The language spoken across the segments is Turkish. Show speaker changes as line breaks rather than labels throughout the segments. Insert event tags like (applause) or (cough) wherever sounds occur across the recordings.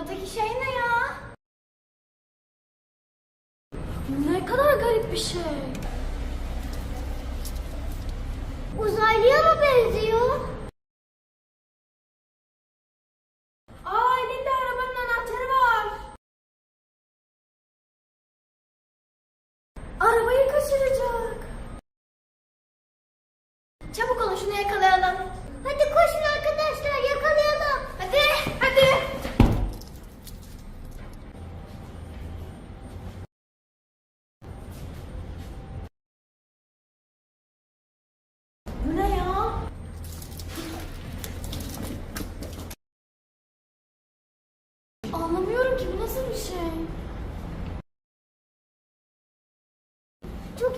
Buradaki şey ne ya? Ne kadar garip bir şey.
Uzaylıya mı benziyor?
Aa elinde arabanın anahtarı var. Arabayı kaçıracak.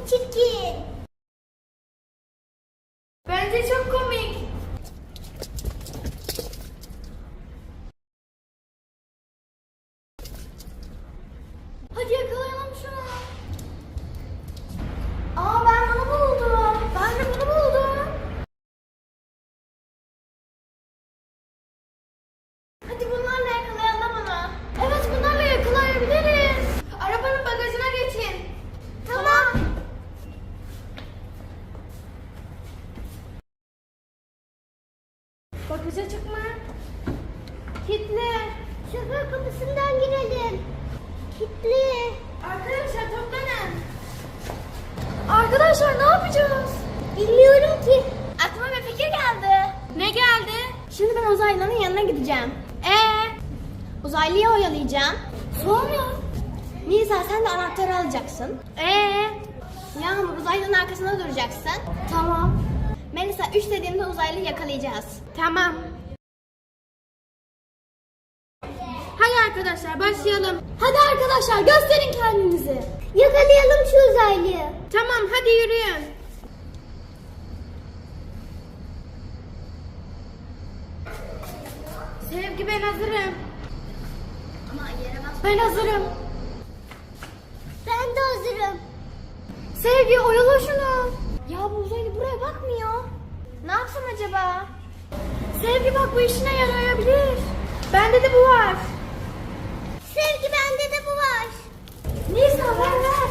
Çirkin.
Kitle.
Şoför kapısından girelim. Kitli.
Arkadaşlar toplanın. Arkadaşlar ne yapacağız?
Bilmiyorum ki.
Aklıma bir fikir geldi. Ne geldi? Şimdi ben uzaylının yanına gideceğim. Ee, uzaylıyı oyalayacağım. Sonra? Nisa sen de anahtarı alacaksın. Ee, Yağmur uzaylının arkasında duracaksın. Tamam. Melisa 3 dediğimde uzaylıyı yakalayacağız. Tamam. Arkadaşlar başlayalım. Hadi arkadaşlar gösterin kendinizi.
Yakalayalım şu uzaylıyı.
Tamam hadi yürüyün. Sevgi ben hazırım.
Ama yere.
Ben hazırım.
Ben de hazırım.
Sevgi oyala şunu. Ya bu uzaylı buraya bakmıyor. Ne yapsam acaba? Sevgi bak bu işine yarayabilir. Bende de bu var.
Sevgi bende de bu var.
Nisa ver ver.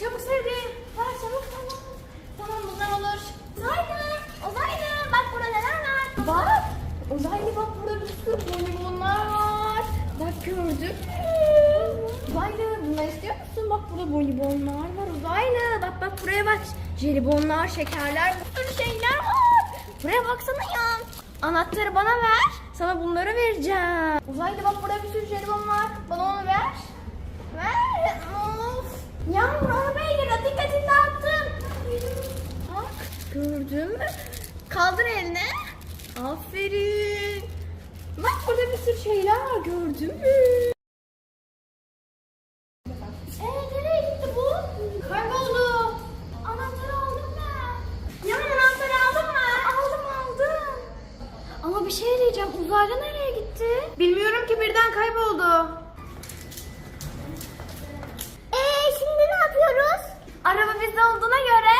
Çabuk Sevgi. Ver çabuk tamam. Tamam bundan olur. Uzaylı. Uzaylı. Bak burada neler var. Bak. Uzaylı bak burada bir sürü bonibonlar var. Bak gördün mü? Uzaylı bunları istiyor musun? Bak burada bonibonlar var Uzaylı. Bak bak buraya bak. Jelibonlar, şekerler, bir sürü şeyler var. Buraya baksana ya. Anahtarı bana ver. Sana bunları vereceğim. Uzaylı bak burada bir sürü jelibon var. Bana onu ver. Ver. Of. Yağmur arabaya gir. Dikkatini dağıttım. Bak gördün mü? Kaldır elini. Aferin. Bak burada bir sürü şeyler var gördün mü? Ee nereye gitti bu? Kayboldu. Anahtarı aldın mı? Ya anahtarı aldın mı? Aldım aldım. Ama bir şey diyeceğim. Uzaylı nereye gitti? Bilmiyorum ki birden kayboldu.
Ee şimdi ne yapıyoruz?
Araba bizde olduğuna göre.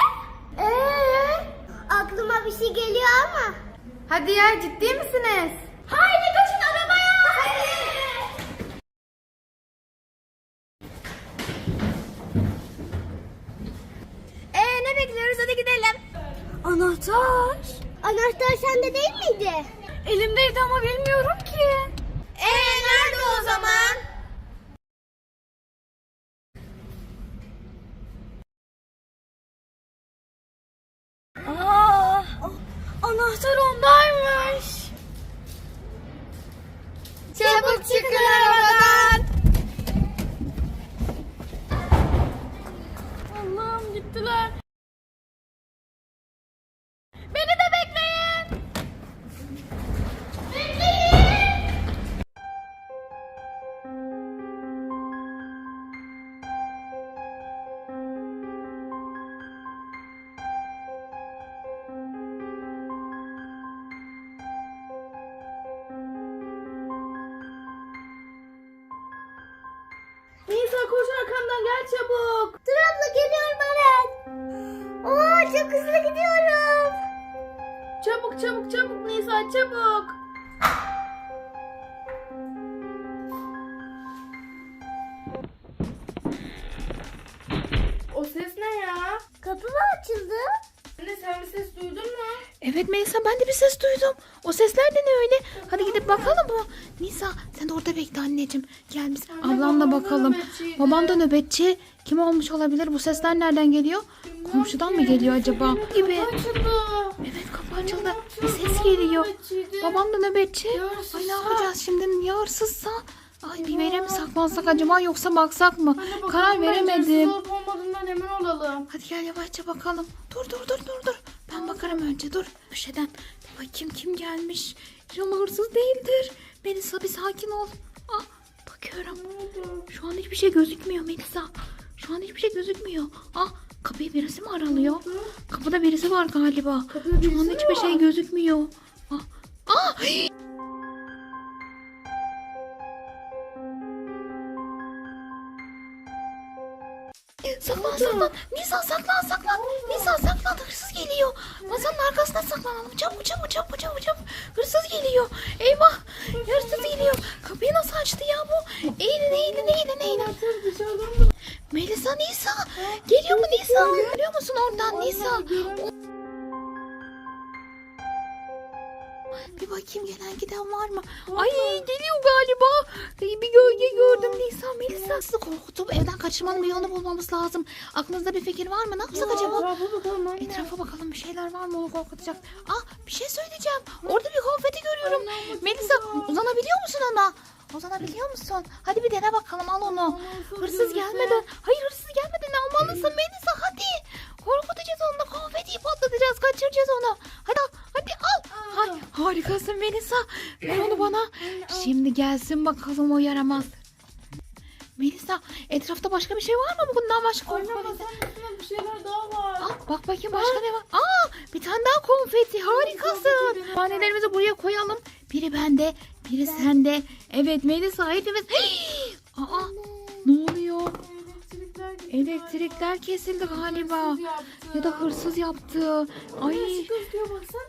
Ee? Aklıma bir şey geliyor ama.
Hadi ya ciddi misiniz? Haydi koşun arabaya. Bekliyoruz hadi gidelim. Anahtar.
Anahtar sende değil miydi?
Elimdeydi ama bilmiyorum ki. Ee nerede o zaman? gel çabuk.
Dur abla geliyorum hemen. Oo çok hızlı gidiyorum.
Çabuk çabuk çabuk Nisa çabuk. O ses ne ya?
Kapı mı açıldı?
Anne sen bir ses duydun mu?
Evet Melisa ben de bir ses duydum. O sesler de ne öyle? Hadi gidip bakalım mı? Nisa sen de orada bekle anneciğim. Gel biz ablanla bakalım. Babam da nöbetçi. Kim olmuş olabilir? Bu sesler nereden geliyor? Komşudan mı geliyor acaba? Gibi.
Kapı açıldı.
Evet kapı açıldı. Bir ses geliyor. Babam da nöbetçi. Ay ne yapacağız şimdi? Ya hırsızsa? Ay bir yere mi saklansak acaba yoksa baksak mı?
Bakalım
Karar veremedim.
olup olmadığından emin olalım.
Hadi gel yavaşça bakalım. Dur dur dur dur dur. Ben bakarım önce dur. Köşeden bakayım kim gelmiş. İnşallah hırsız değildir. Melisa bir sakin ol. Ah bakıyorum. Şu an hiçbir şey gözükmüyor Melisa. Şu an hiçbir şey gözükmüyor. Ah kapıyı birisi mi aralıyor? Kapıda birisi var galiba.
Kapıda
Şu an hiçbir şey gözükmüyor. Ah. Ah! Saklan saklan. Nisa saklan saklan. Nisa saklan. Hırsız geliyor. Masanın arkasına saklanalım. Çabuk çabuk çabuk çabuk çabuk. Hırsız geliyor. Eyvah. Hırsız geliyor. Kapıyı nasıl açtı ya bu? Eğilin eğilin eğilin eğilin. Melisa Nisa. Geliyor mu Nisa? Görüyor musun oradan Nisa? Bir bakayım gelen giden var mı? Ay geliyor galiba. Bir gölge gördüm Nisa. Melisa sizi korkutup evden kaçırmanın bir yolunu bulmamız lazım. Aklınızda bir fikir var mı? Ne yapsak acaba?
Etrafa bakalım anne.
Etrafa bakalım bir şeyler var mı onu korkutacak. Ah bir şey söyleyeceğim. Orada bir konfeti görüyorum. Melisa uzanabiliyor musun ona? Uzanabiliyor musun? Hadi bir dene bakalım al onu. Hırsız gelmeden. Hayır hırsız gelmeden almalısın (clears throat) Melisa hadi. Harikasın Melisa. Ver onu bana. Şimdi gelsin bakalım o yaramaz. Melisa etrafta başka bir şey var mı bundan başka
Anne masanın üstünde bir şeyler daha var.
Aa, bak bakayım başka ne var? Aa, bir tane daha konfeti. Harikasın. Tanelerimizi buraya koyalım. Biri bende, biri sende. Evet Melisa hepimiz. Hii! Aa, ne oluyor?
Elektrikler
kesildi galiba. Ya da hırsız yaptı. Ay,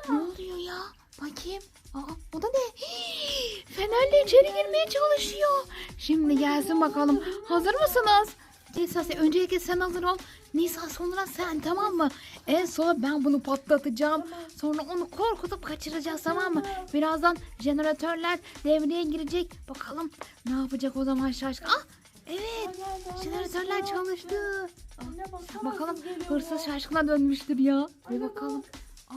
ne oluyor ya? Bakayım. Aa, o da ne? Hii! (gasps) Fenerle içeri girmeye çalışıyor. Şimdi gelsin bakalım. Hazır mısınız? Sen öncelikle sen hazır ol. Nisa sonra sen tamam mı? En son ben bunu patlatacağım. Sonra onu korkutup kaçıracağız tamam mı? Birazdan jeneratörler devreye girecek. Bakalım ne yapacak o zaman şaşkın. Ah evet jeneratörler çalıştı.
Anne.
Bakalım
hırsız
şaşkına dönmüştür ya. Bir bakalım. Ah,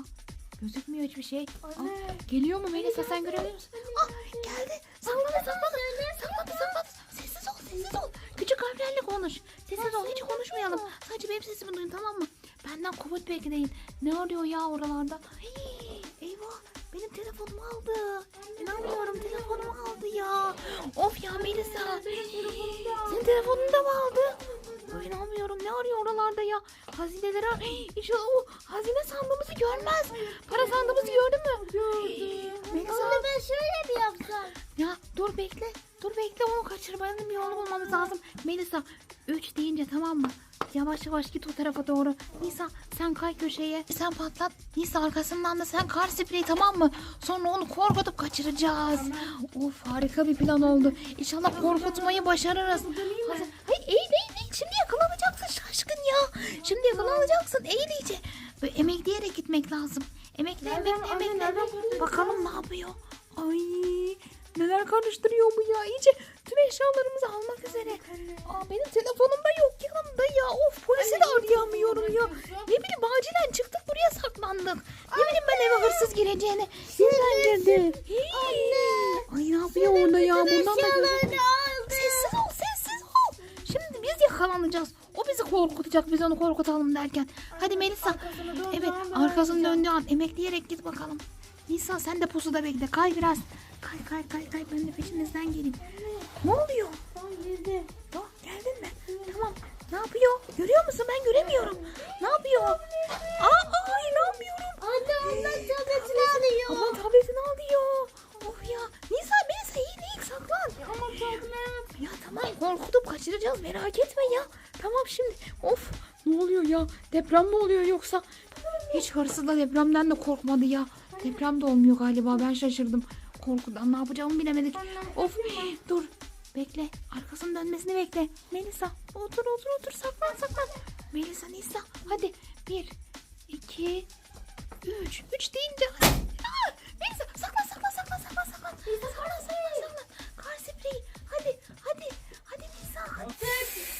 gözükmüyor hiçbir şey.
Anne.
geliyor mu Melisa sen görebiliyor musun? Ah geldi. Sakladı sakladı. Sakladı sakladı. Sessiz ol sessiz ol. Küçük harflerle konuş. Sessiz ol hiç konuşmayalım. Sadece benim sesimi duyun tamam mı? Benden komut bekleyin. Ne arıyor ya oralarda? Hii, eyvah benim telefonumu aldı. İnanmıyorum telefonumu aldı ya. Of ya Melisa. Senin telefonunu da mı aldı? Ay, İnanmıyorum ne arıyor oralarda ya? Hazineleri ar- İnşallah o hazine sandığımızı görmez. Para sandığımızı gördün mü? Hii, Melisa.
Onu ben şöyle mi yapsam?
Ya dur bekle. Dur bekle onu kaçırmanın bir yolunu bulmamız lazım. Melisa 3 deyince tamam mı? Yavaş yavaş git o tarafa doğru. Nisa sen kay köşeye. Sen patlat. Nisa arkasından da sen kar spreyi tamam mı? Sonra onu korkutup kaçıracağız. Of harika bir plan oldu. İnşallah korkutmayı başarırız. Hazır. Hayır eğil eğil eğil. Şimdi yakalanacaksın şaşkın ya. Şimdi yakalanacaksın. Eğil iyice. Böyle emekleyerek gitmek lazım. Emekle emekle emekle. Bakalım ne yapıyor. Ay neler karıştırıyor bu ya. İyice tüm eşyalarımızı almak üzere. Aa, benim telefonum da yok yanımda ya. Of polisi de arayamıyorum ya. Ne bileyim acilen çıktık buraya saklandık. Ne bileyim ben eve hırsız girdim. Anne. Ay ne yapıyor orada ya? Bundan da
aldı.
Sessiz ol sessiz ol. Şimdi biz yakalanacağız. O bizi korkutacak biz onu korkutalım derken. Hadi Melisa. Evet arkasını döndüğü an emekleyerek git bakalım. Nisa sen de pusuda bekle. Kay biraz. Kay kay kay kay ben de peşinizden geleyim. Ne oluyor?
Girdi.
Oh, geldin mi? Tamam. Ne yapıyor? Görüyor musun? Ben göremiyorum. Ne yapıyor? Aa, ay ne yapıyorum?
Anne ondan tabletini alıyor.
Aman tabletini alıyor. Of ya. Nisa Melisa iyi değil saklan.
Ama tablet.
Ya tamam korkutup kaçıracağız merak etme ya. Tamam şimdi of ne oluyor ya deprem mi oluyor yoksa? Hiç hırsız da depremden de korkmadı ya. Deprem de olmuyor galiba ben şaşırdım. Korkudan ne yapacağımı bilemedik. Of dur Bekle. Arkasının dönmesini bekle. Melisa otur otur otur saklan saklan. Melisa Nisa hadi. Bir, iki, üç. Üç deyince. Aa, Melisa saklan saklan saklan saklan saklan. Melisa saklan saklan saklan. Kar spreyi. Hadi hadi. Hadi Melisa.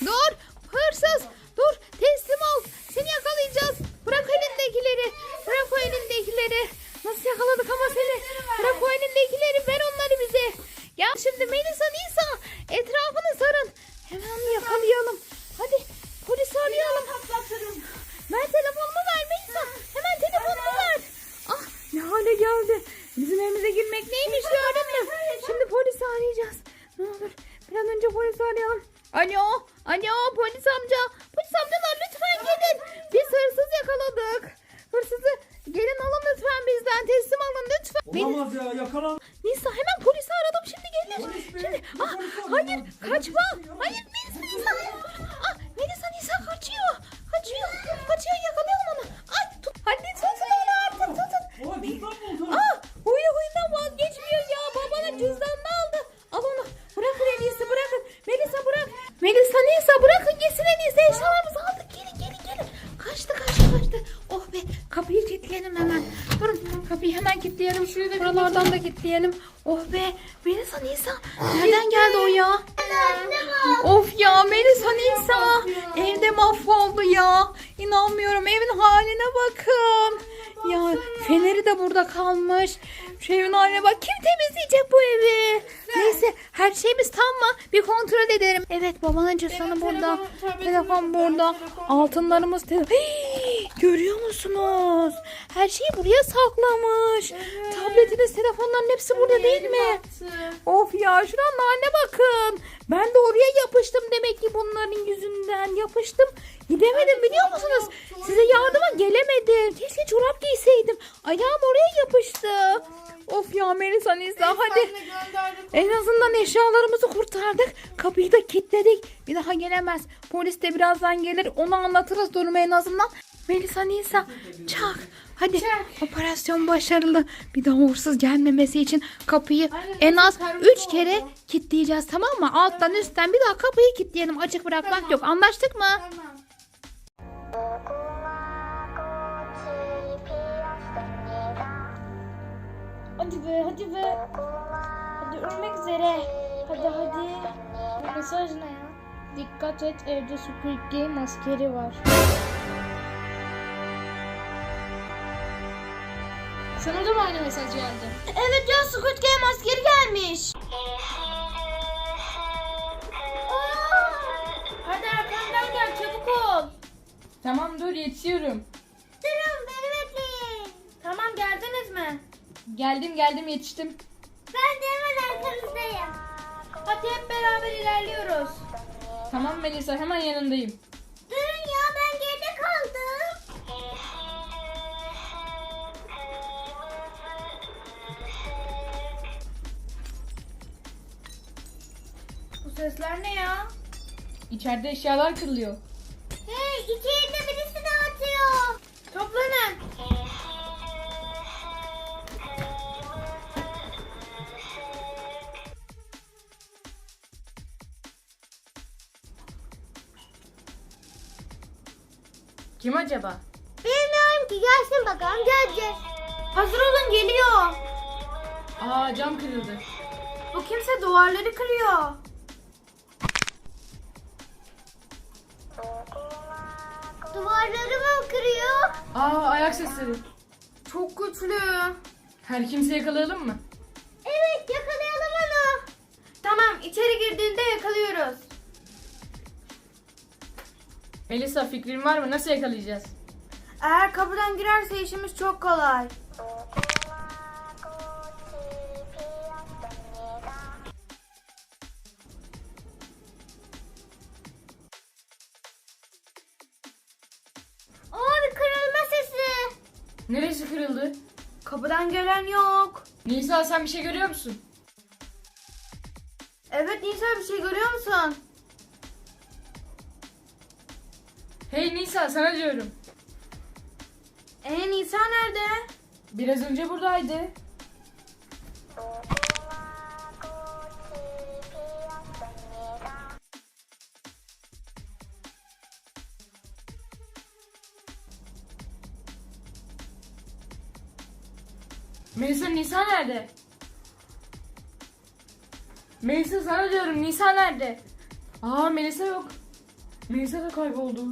Dur hırsız. Dur teslim ol. Seni yakalayacağız. Bırak elindekileri. Bırak o elindekileri. Nasıl yakaladık ama seni? Elindekileri. Ver onları bize. Gel şimdi Melisa Nisa. Etrafını sarın. Hemen yakalayalım. Hadi polisi arayalım. Ver telefonumu ver Melisa. Hemen telefonumu ver. Ah ne hale geldi. Bizim evimize girmek neymiş gördün mü? Şimdi polisi arayacağız. Ne olur bir an önce polisi arayalım. Alo, alo polis amca. Melisa Nisa. Nereden geldi o ya? Of ya Melisa Nisa. Evde mahvoldu ya. İnanmıyorum evin haline bakın. Ya feneri de burada kalmış. Şu evin haline bak. Kim temizleyecek bu evi? Neyse her şeyimiz tam mı? Bir kontrol edelim. Evet babanın cüzdanı burada. Telefon burada. Altınlarımız te- Hii, Görüyor musunuz? Her şeyi buraya saklamış. Tabletiniz, telefonların hepsi burada değil mi? Of ya şuranın haline bakın. Ben de oraya yapıştım demek ki bunların yüzünden. Yapıştım. Gidemedim biliyor musunuz? Size yardıma gelemedim. Keşke çorap giyseydim. Ayağım oraya yapıştı. Of ya Melisa Nisa hadi. En azından eşyalarımızı kurtardık. Kapıyı da kilitledik. Bir daha gelemez. Polis de birazdan gelir. Onu anlatırız durumu en azından. Melisa Nisa çak. Hadi operasyon başarılı. Bir daha uğursuz gelmemesi için kapıyı en az 3 kere kilitleyeceğiz tamam mı? Alttan üstten bir daha kapıyı kilitleyelim. Açık bırakmak yok. Anlaştık mı?
Hadi be hadi be. Hadi ölmek üzere. Hadi hadi. Mesaj ne ya? Dikkat et evde Squid Game askeri var. Sana da mı aynı mesaj geldi? Evet ya Squid Game askeri gelmiş. Hadi arkamdan gel çabuk ol.
Tamam dur yetişiyorum. Geldim geldim yetiştim.
Ben de hemen arkanızdayım.
Hadi hep beraber ilerliyoruz.
Tamam Melisa hemen yanındayım.
Durun ya ben geride kaldım.
Bu sesler ne ya?
İçeride eşyalar kırılıyor. Kim acaba?
Bilmiyorum ki gelsin bakalım göreceğiz.
Hazır olun geliyor.
Aa cam kırıldı.
Bu kimse duvarları kırıyor.
Duvarları mı kırıyor?
Aa ayak sesleri.
Çok güçlü.
Her kimse yakalayalım mı?
Evet yakalayalım onu.
Tamam içeri girdiğinde yakalıyoruz.
Melisa fikrin var mı? Nasıl yakalayacağız?
Eğer kapıdan girerse işimiz çok kolay.
Aa bir kırılma sesi.
Neresi kırıldı?
Kapıdan gelen yok.
Nisa sen bir şey görüyor musun?
Evet Nisa bir şey görüyor musun?
Hey Nisa sana diyorum.
Ee Nisa nerede?
Biraz önce buradaydı. Melisa Nisa nerede? Melisa sana diyorum Nisa nerede? Aa Melisa yok. Melisa da kayboldu.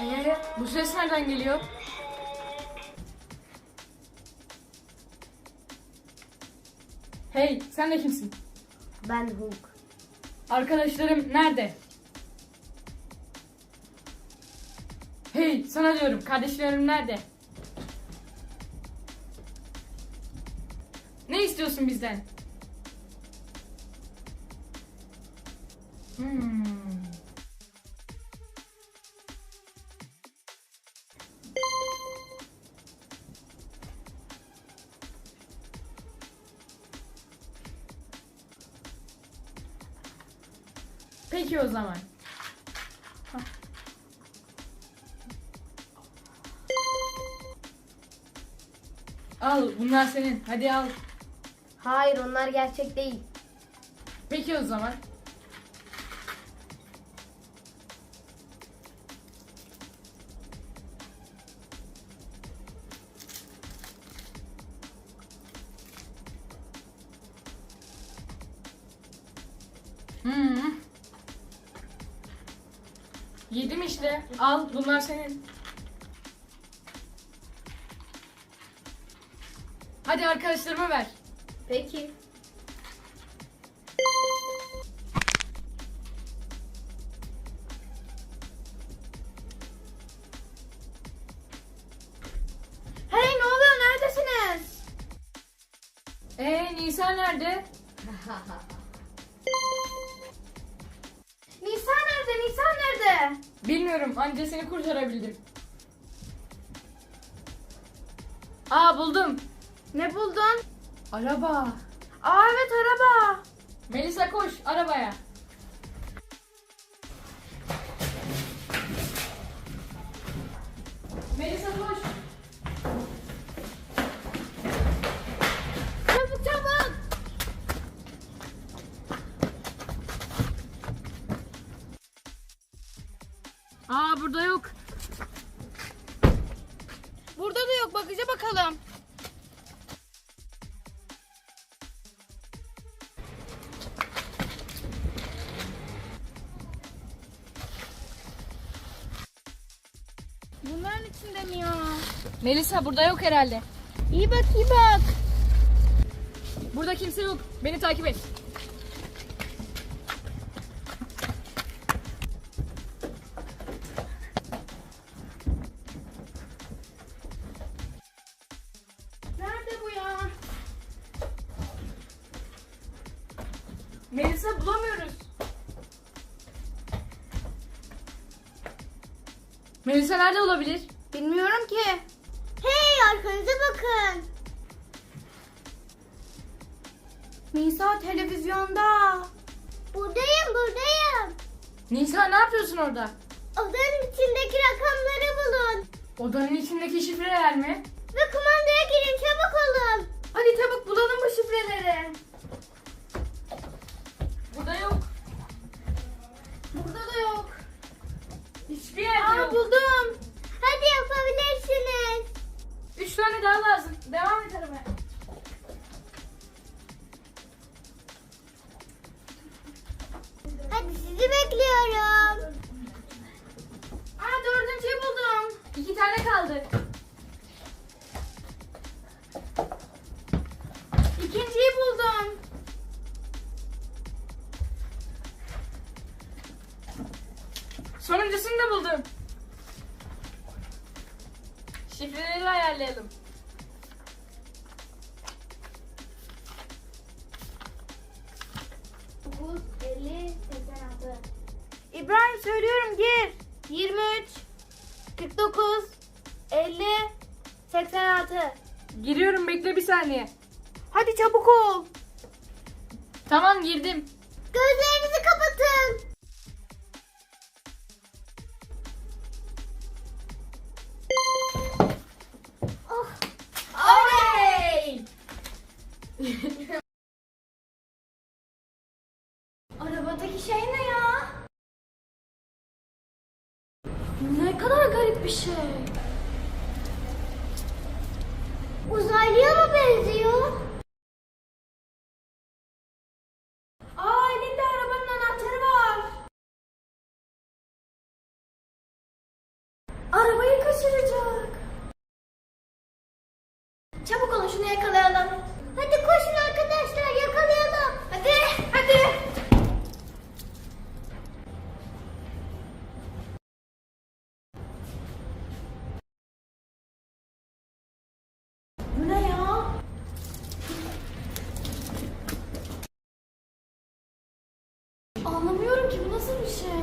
Ee, bu ses nereden geliyor? Hey, sen de kimsin?
Ben Hulk.
Arkadaşlarım nerede? Hey, sana diyorum. Kardeşlerim nerede? Ne istiyorsun bizden? Hmm. O zaman. Hah. Al bunlar senin. Hadi al.
Hayır onlar gerçek değil.
Peki o zaman. Al bunlar senin. Hadi arkadaşlarıma ver.
Peki.
Hey ne oluyor neredesiniz?
Ee Nisa nerede? (laughs)
Nisa nerede? Nisa nerede?
Bilmiyorum anca seni kurtarabildim. Aa buldum.
Ne buldun?
Araba.
Aa evet araba.
Melisa koş arabaya. Burada
da yok bakıca bakalım. Bunların içinde mi ya?
Melisa burada yok herhalde.
İyi bak iyi bak.
Burada kimse yok. Beni takip et. Melisa nerede olabilir?
Bilmiyorum ki.
Hey arkanıza bakın.
Nisa televizyonda.
Buradayım buradayım.
Nisa ne yapıyorsun orada?
Odanın içindeki rakamları bulun.
Odanın içindeki şifreler mi?
Ve kumandaya girin çabuk olun.
Hadi çabuk bulalım bu şifreleri.
Burada yok.
Burada da yok.
Hiçbir yerde
Aa
yok.
buldum.
Hadi yapabilirsiniz.
Üç tane daha lazım. Devam et aramaya.
Hadi sizi bekliyorum.
Aa dördüncüyü buldum.
İki tane kaldı. Sonuncusunu da buldum. Şifreleri ayarlayalım.
Dokuz, elli, seksen altı.
İbrahim söylüyorum gir. 23 49 50 86
Giriyorum bekle bir saniye.
Hadi çabuk ol.
Tamam girdim.
Bir şey.
Çabuk olun şunu yakalayalım.
Hadi koşun arkadaşlar yakalayalım.
Hadi hadi. Bu ne ya? Anlamıyorum ki bu nasıl bir şey?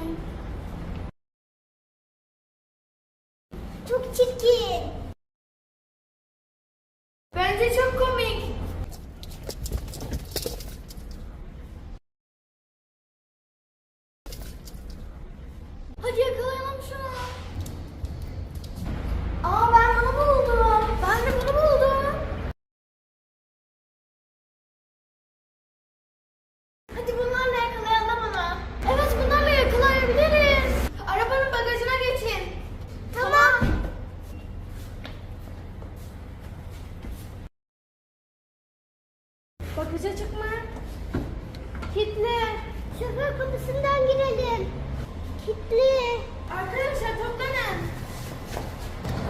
Çok çirkin.
Bagaja çıkma. Kitle.
Şoför kapısından girelim. Kitli.
Arkadaşlar toplanın.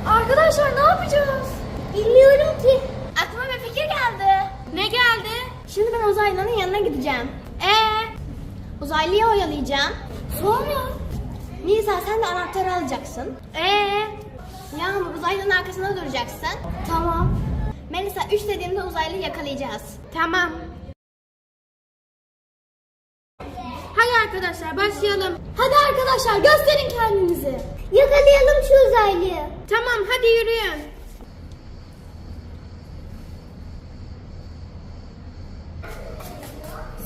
Arkadaşlar ne yapacağız?
Bilmiyorum ki.
Aklıma bir fikir geldi. Ne geldi? Şimdi ben uzaylının yanına gideceğim. Ee? Uzaylıyı oyalayacağım. Sonra? Nisa sen de anahtarı alacaksın. Ee? Yağmur uzaylının arkasında duracaksın. Tamam. Melisa 3 dediğimde uzaylıyı yakalayacağız. Tamam. Hadi arkadaşlar başlayalım. Hadi arkadaşlar gösterin kendinizi.
Yakalayalım şu uzaylıyı.
Tamam hadi yürüyün.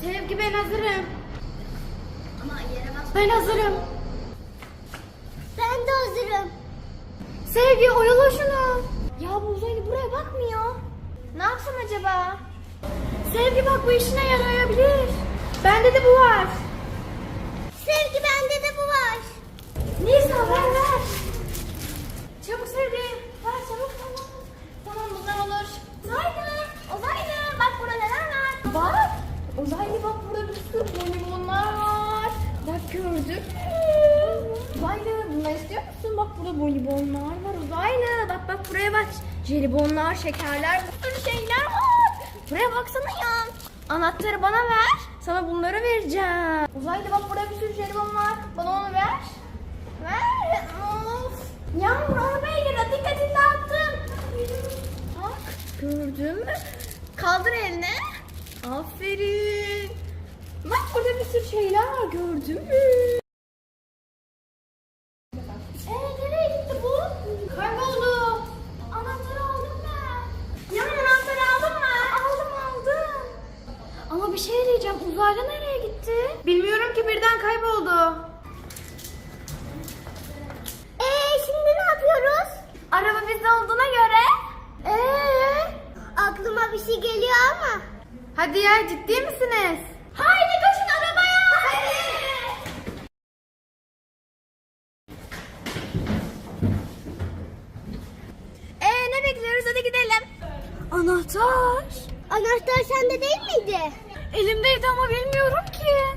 Sevgi ben hazırım. Ama yere bas. Ben hazırım.
Ben de hazırım.
Sevgi oyala şunu. Ya bu uzaylı buraya bakmıyor. Ne yapsam acaba? Sevgi bak bu işine yarayabilir. Bende de bu var.
Sevgi bende de bu var.
Nisa ver ver. Çabuk Sevgi. Ver çabuk tamam. Tamam bunlar olur. Uzaylı. Uzaylı. Bak burada neler var. Bak. Uzaylı bak burada bir sürü bonibonlar var. Bak gördün mü? Uzaylı bunlar istiyor musun? Bak burada bonibonlar var. Uzaylı bak bak buraya bak. Jelibonlar, şekerler, bir sürü şeyler var. Buraya baksana ya. Anahtarı bana ver. Sana bunları vereceğim. Uzaylı bak burada bir sürü jelibon var. Bana onu ver. Ver. Of. Yağmur arabaya gir. Dikkatini dağıttın. Bak gördün mü? Kaldır elini. Aferin. Bak burada bir sürü şeyler var gördün mü? Ee nereye gitti bu? Kayboldu. Anahtarı aldın mı? Yağmur anahtarı aldın mı? Aldım aldım. Ama bir şey diyeceğim. Uzaylı nereye gitti? Bilmiyorum ki birden kayboldu.
Ee şimdi ne yapıyoruz?
Araba bizde olduğuna göre. Ee?
Aklıma bir şey geliyor ama.
Hadi ya ciddi misiniz? Haydi koşun arabaya. Ee ne bekliyoruz hadi gidelim. Anahtar.
Anahtar sende değil miydi?
Elimdeydi ama bilmiyorum ki.